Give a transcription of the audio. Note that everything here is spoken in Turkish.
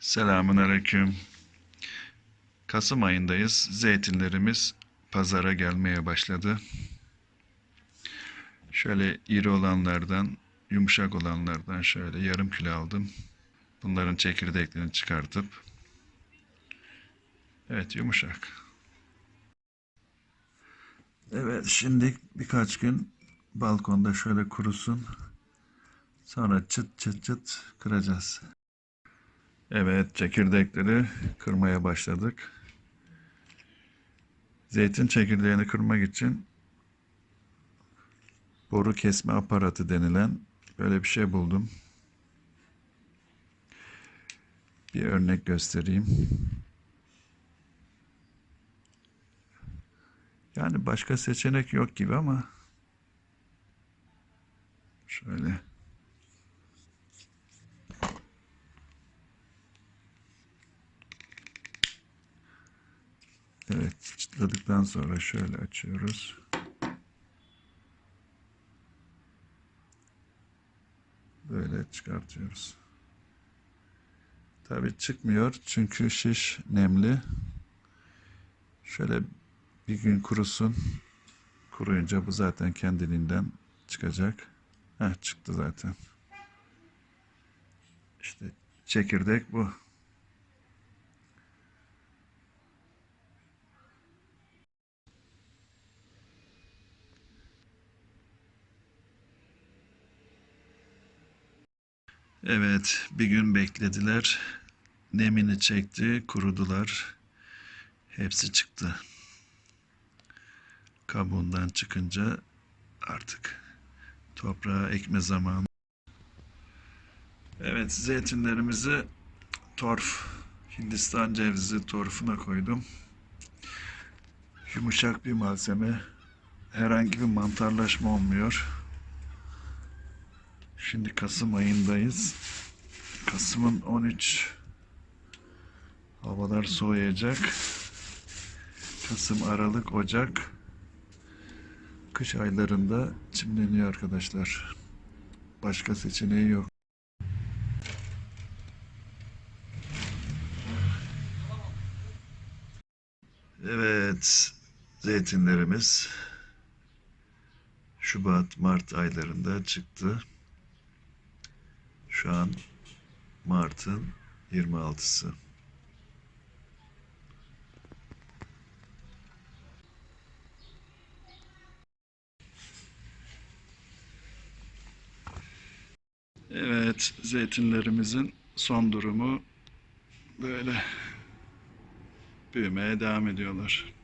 Selamun Aleyküm. Kasım ayındayız. Zeytinlerimiz pazara gelmeye başladı. Şöyle iri olanlardan, yumuşak olanlardan şöyle yarım kilo aldım. Bunların çekirdeklerini çıkartıp Evet yumuşak. Evet şimdi birkaç gün balkonda şöyle kurusun. Sonra çıt çıt çıt kıracağız. Evet, çekirdekleri kırmaya başladık. Zeytin çekirdeğini kırmak için boru kesme aparatı denilen böyle bir şey buldum. Bir örnek göstereyim. Yani başka seçenek yok gibi ama şöyle Evet, çıtladıktan sonra şöyle açıyoruz. Böyle çıkartıyoruz. Tabii çıkmıyor çünkü şiş nemli. Şöyle bir gün kurusun. Kuruyunca bu zaten kendiliğinden çıkacak. Heh, çıktı zaten. İşte çekirdek bu. Evet, bir gün beklediler. Nemini çekti, kurudular. Hepsi çıktı. Kabuğundan çıkınca artık toprağa ekme zamanı. Evet, zeytinlerimizi torf, Hindistan cevizi torfuna koydum. Yumuşak bir malzeme. Herhangi bir mantarlaşma olmuyor. Şimdi Kasım ayındayız. Kasım'ın 13 havalar soğuyacak. Kasım, Aralık, Ocak kış aylarında çimleniyor arkadaşlar. Başka seçeneği yok. Evet, zeytinlerimiz Şubat, Mart aylarında çıktı. Şu an Mart'ın 26'sı. Evet, zeytinlerimizin son durumu böyle büyümeye devam ediyorlar.